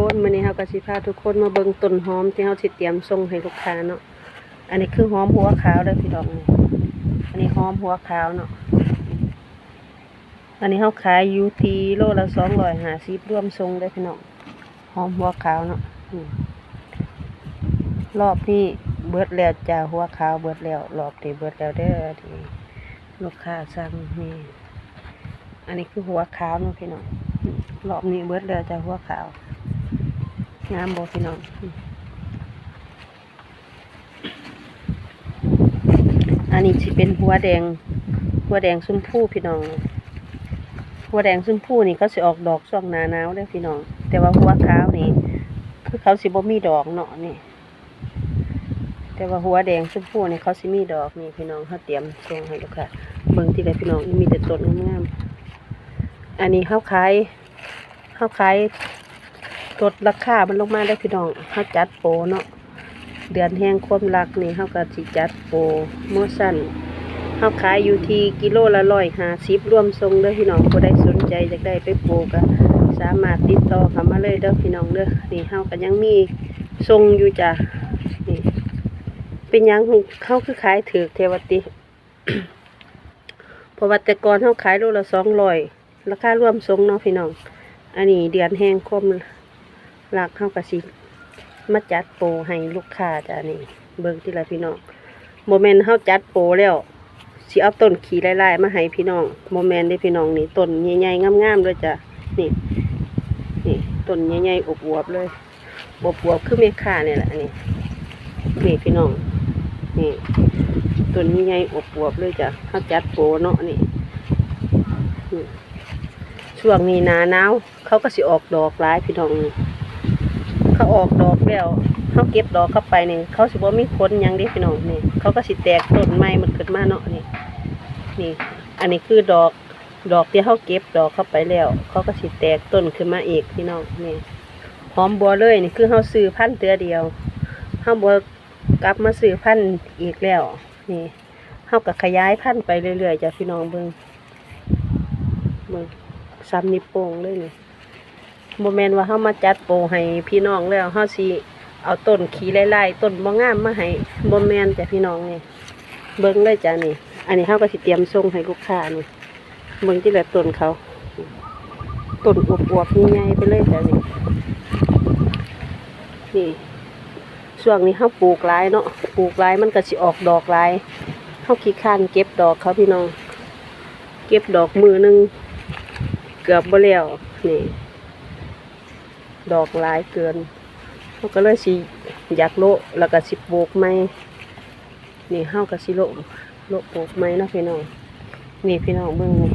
คนมื้อนี้เฮาก็สิพาทุกคนมาเบิ่งต้นหอมที่เฮาสิเตรียมส่งให้ลูกค้าเนาะ อันนี้คือหอมหัวขาวเด้อพี่น้องนี่อันนี้หอมหัวขาวเนาะ อันนี้เฮาขายอยู่ที่โลละ250รวมส่งเด้อพี่น้อง หอมหัวขาวเนาะรอบนี้เบิดแล้วจ้าหัวขาวเบิดแล้วรอบนี้เบิดแล้วเด้อที่ลูกค้าสั่งนี่อันนี้คือหัวขาวเนาะพี่น้องรอบนี้เบิดแล้วจะหัวขาว งามบ่พี่น้องอันนี้สิเป็นหัวแดง หัวแดงชมพูพี่น้อง หัวแดงชมพูนี่เขาสิออกดอกช่วงหนาหนาวเด้อพี่น้อง แต่ว่าหัวขาวนี่คือเขาสิบ่มีดอกเนาะนี่ แต่ว่าหัวแดงชมพูนี่เขาสิมีดอกนี่พี่น้องเขาเตรียมส่งให้ลูกค้าเบิ่งที่ใดพี่น้องมีแต่ต้นงามๆอันนี้เขาขายเขาขาย ลดราคามันลงมาได้พี่น้องเขาจัดโปเนาะเดือนแห่งความรักนี่เขาก็สิจัดโปรโมชั่นเขาขายอยู่ที่กิโลละร้อยห้าสิบรวมทรงเด้อพี่น้องผู้ใดสนใจอยากได้ไปปลูกก็สามารถติดต่อเข้ามาเลยเด้อพี่น้องเด้อนี่เขาก็ยังมีทรงอยู่จ้ะนี่เป็นยังเขาคือขายถือเทวติพระว่าแต่ก่อนเขาขายโลละสองร้อยราคารวมทรงเนาะพี่น้อง อันนี้เดือนแห้งคม หลักเข้ากระสิมาจัดโปรให้ลูกค้าจ้ะนี่ เบิ่งที่ละพี่น้องโมเมนต์เฮาจัดโปรแล้วสิเอาต้นขี่ไล่ๆมาให้พี่น้องโมเมนต์ได้พี่น้องนี่ต้นใหญ่ๆงามๆเลยจ้ะนี่นี่ต้นใหญ่ๆอวบเลยอบอวบคือเมฆาเนี่ยแหละนี่นี่พี่น้องนี่ต้นใหญ่ๆอวบเลยจ้ะเฮาจัดโปรเนาะนี่ช่วงนี้หนาหนาวเขาก็สิออกดอกหลายพี่น้องนี่ ออกดอกแล้วเขาเก็บดอกเข้าไปนี่เขาสิบ่มีผลหยังด้พี่น้องนี่เขาก็สิแตกต้นไม้มันขึ้นมาเนาะนี่นี่ อันนี้คือดอกดอกที่เขาเก็บดอกเข้าไปแล้ว เขาก็สิแตกต้นขึ้นมาอีกพี่น้องนี่หอมบัวเลยนี่คือเขาซื้อพันธุ์เตือเดียวเขาบัวกลับมาซื้อพันธุ์อีกแล้ว นี่เขาก็ขยายพันธุ์ไปเรื่อยๆจ้ะพี่น้องเบิ่งเบิ่งซ้ำนิโป้งเลยนี่ โมเมนว่าเฮามาจัดโปรให้พี่น้องแล้วเฮาสิเอาต้นขี้ไล่ๆต้นบ่งามมาให้โมเมนจ้ะพี่น้องนี่เบิ่งเลยจ้ะนี่ อันนี้เฮาก็สิเตรียมส่งให้ลูกค้านี่เบิ่งที่ละต้นเขาต้นอวบๆใหญ่ๆไปเลยจ้ะนี่นี่ช่วงนี้เฮาปลูกหลายเนาะปลูกหลายมันก็สิออกดอกหลายเฮาขี้ข้านเก็บดอกเขาพี่น้อง เก็บดอกมือหนึงเกือบบ่แล้วนี่ ดอกหลายเกินเขาก็เลยสิอยากโละแล้วก็สิปลูกไม้นี่เฮาก็สิโละโละปลูกไม้เนาะพี่น้องนี่พี่น้องเบิ่งนี่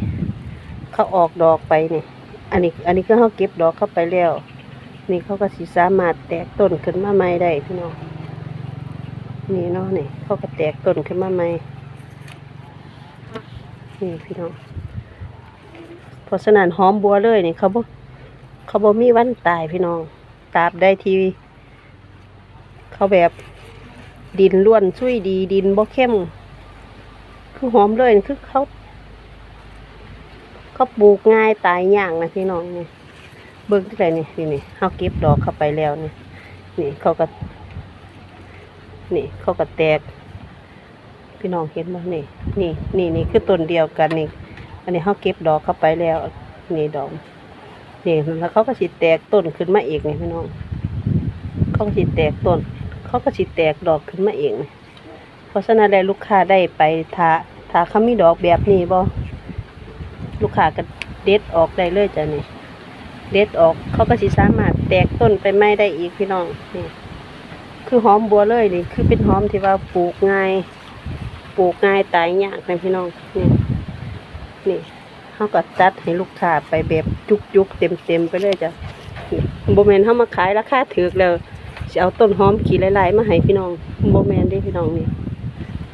เขาออกดอกไปนี่ อันนี้ อันนี้ก็เขาเก็บดอกเข้าไปแล้ว นี่เขาก็สิสามารถแตกต้นขึ้นมาใหม่ได้พี่น้องนี่เนาะนี่เขาก็แตกต้นขึ้นมาใหม่นี่พี่น้องเพราะฉะนั้นหอมบัวเลยนี่เขาบ่ เขาบ่มีวันตายพี่น้องตราบได้ทีเขาแบบดินล้วนช่วยดีดินบ่เข้ม คือหอมเลยคือเขาเขาปลูกง่ายตายยากนะพี่น้องนี่เบิ่งที่ไหนนี่นี่นี่เขาเก็บดอกเข้าไปแล้วนี่นี่เขาก็ นี่เขาก็แตก พี่น้องเห็นบ่นี่ นี่นี่นี่คือต้นเดียวกันนี่ อันนี้เขาเก็บดอกเข้าไปแล้ว นี่ดอก นี่แล้วเขาก็สิแตกต้นขึ้นมาเองนี่พี่น้องเขาก็สิแตกต้น เขาก็สิแตกดอกขึ้นมาเองเพราะฉะนั้นแล้วลูกค้าได้ไปถ้าถ้าเขามีดอกแบบนี้บ่ลูกค้าก็เด็ดออกได้เลยจ้ะนี่เด็ดออกเขาก็สิสามารถแตกต้นไปไม่ได้อีกพี่น้องนี่คือหอมบัวเลยนี่คือเป็นหอมที่ว่าปลูกง่าย ปลูกง่ายตายยากนะพี่น้องนี่นี่ เขาก็จัดให้ลูกค้าไปแบบจุกจุกเต็มเต็มๆไปเลยจ้ะโบแมนเขามาขายราคาถือแล้วจะเอาต้นหอมขี่หลายๆมาให้พี่น้องโบแมนได้พี่น้องนี่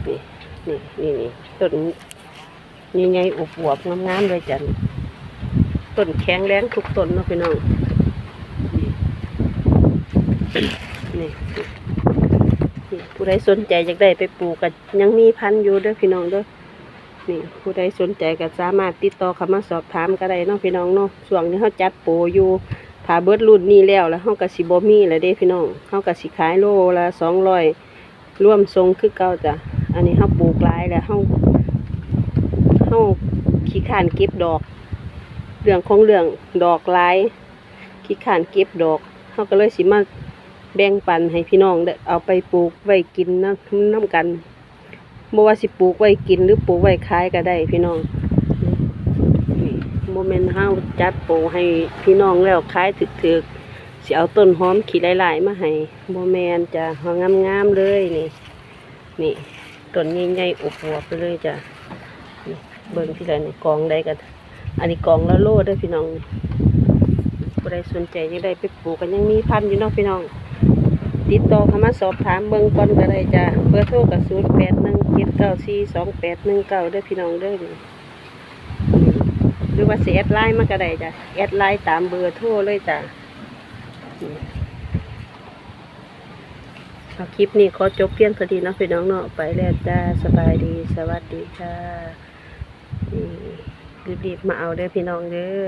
นี่นี่นี่นี่ต้นนี่ไงอวบๆงามๆเลยจ้ะต้นแข็งแรงทุกต้นนะพี่น้องนี่นี่นี่ผู้ใดสนใจอยากได้ไปปลูกก็ยังมีพันธุ์อยู่ด้อพี่น้องด้อ นี่ผู้ใดสนใจก็สามารถติดต่อเข้ามาสอบถามก็ได้เนาะพี่น้องเนาะช่วงนี้เขาจัดโปรอยู่ถ้าเบิดรุ่นนี้แล้วแล้วเฮาก็สิบ่มีแล้วเด้พี่น้องเฮาก็สิขายโลละ200รวมทรงคือเก่าจ้ะอันนี้เฮาปลูกหลายแล้วเฮาเฮาขี้ขานเก็บดอกเรื่องของเรื่องดอกหลายขี้ขานเก็บดอกเฮาก็เลยสิมาแบ่งปันให้พี่น้องได้เอาไปปลูกไว้กินนำนํกัน บ่ว่าสิปลูกไว้กินหรือปลูกไว้ขายก็ได้พี่น้องโมเมนต์เฮาจัดโปรให้พี่น้องแล้วขายถึกๆสิเอาต้นหอมขีหลายๆมาให้โมเมนจะหองามๆเลยนี่ นี่ต้นใหญ่ๆอบวบไปเลยจ้ะเบิ่งที่ไหนนี่กองได้กันอันนี้กองละโลเด้อพี่น้องผู้ใดสนใจยังได้ไปปลูกกันยังมีพันอยู่นาะพี่น้อง ติดต่อเข้ามาสอบถามเบิ่งก่อนก็ได้จ้ะเบอร์โทรกับ0 8 1 7 9 4 2 8 1 9เด้อพี่น้องเด้อหรือว่าเสิแอดไลน์มาก็ได้จ้ะแอดไลน์ตามเบอร์โทรเลยจ้ะเอาคลิปนี้ขอจบเพียงเท่านี้นะพี่น้องเนาะไปแล้วจ้าสบายดีสวัสดีค่ะรีบๆมาเอาเด้อพี่น้องเด้อ